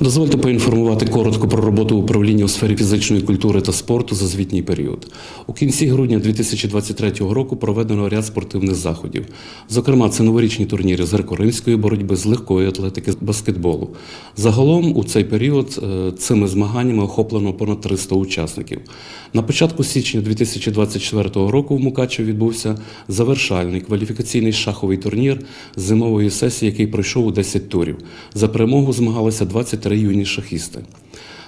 Дозвольте поінформувати коротко про роботу управління у сфері фізичної культури та спорту за звітній період. У кінці грудня 2023 року проведено ряд спортивних заходів. Зокрема, це новорічні турніри з греко-римської боротьби, з легкої атлетики, з баскетболу. Загалом у цей період е, цими змаганнями охоплено понад 300 учасників. На початку січня 2024 року в Мукачеві відбувся завершальний кваліфікаційний шаховий турнір зимової сесії, який пройшов у 10 турів. За перемогу змагалися 23 юні шахісти.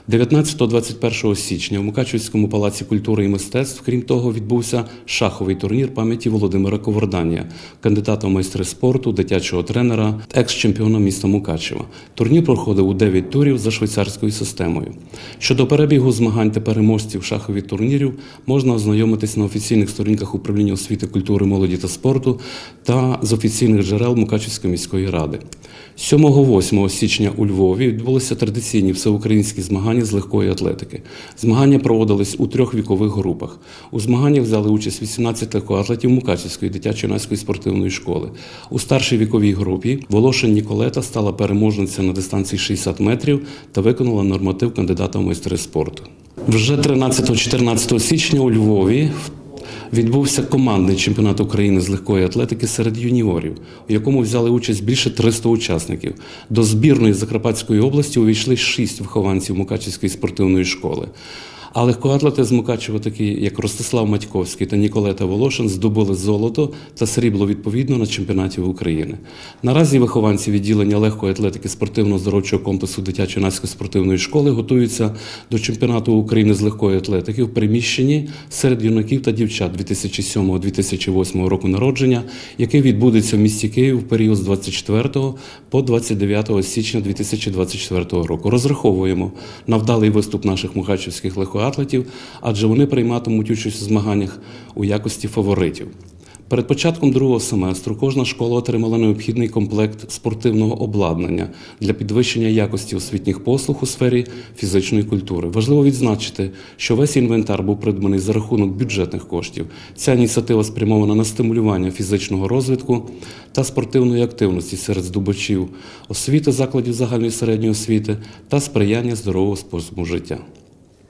19-21 січня в Мукачівському палаці культури і мистецтв, крім того, відбувся шаховий турнір пам'яті Володимира Коварданія, кандидата в майстри спорту, дитячого тренера, екс-чемпіона міста Мукачева. Турнір проходив у 9 турів за швейцарською системою. Щодо перебігу змагань та переможців шахових турнірів можна ознайомитись на офіційних сторінках управління освіти, культури, молоді та спорту та з офіційних джерел Мукачівської міської ради. 7-8 січня у Львові відбулися традиційні всеукраїнські змагання з легкої атлетики. Змагання проводились у трьох вікових групах. У змаганнях взяли участь 18 легкоатлетів Мукачівської дитячо-юнацької спортивної школи. У старшій віковій групі Волошин Ніколета стала переможниця на дистанції 60 метрів та виконала норматив кандидата в майстри спорту. Вже 13-14 січня у Львові відбувся командний чемпіонат України з легкої атлетики серед юніорів, у якому взяли участь більше 300 учасників. До збірної Закарпатської області увійшли шість вихованців Мукачівської спортивної школи. А легкоатлети з Мукачева, такі як Ростислав Матьковський та Ніколета Волошин, здобули золото та срібло відповідно на чемпіонаті України. Наразі вихованці відділення легкої атлетики спортивно-здоровчого комплексу дитячо-юнацької спортивної школи готуються до чемпіонату України з легкої атлетики в приміщенні серед юнаків та дівчат 2007-2008 року народження, який відбудеться в місті Київ в період з 24 по 29 січня 2024 року. Розраховуємо на вдалий виступ наших мухачівських мукачівських легкоатлетів, адже вони прийматимуть участь у змаганнях у якості фаворитів. Перед початком другого семестру кожна школа отримала необхідний комплект спортивного обладнання для підвищення якості освітніх послуг у сфері фізичної культури. Важливо відзначити, що весь інвентар був придбаний за рахунок бюджетних коштів. Ця ініціатива спрямована на стимулювання фізичного розвитку та спортивної активності серед здобувачів освіти закладів загальної середньої освіти та сприяння здорового способу життя.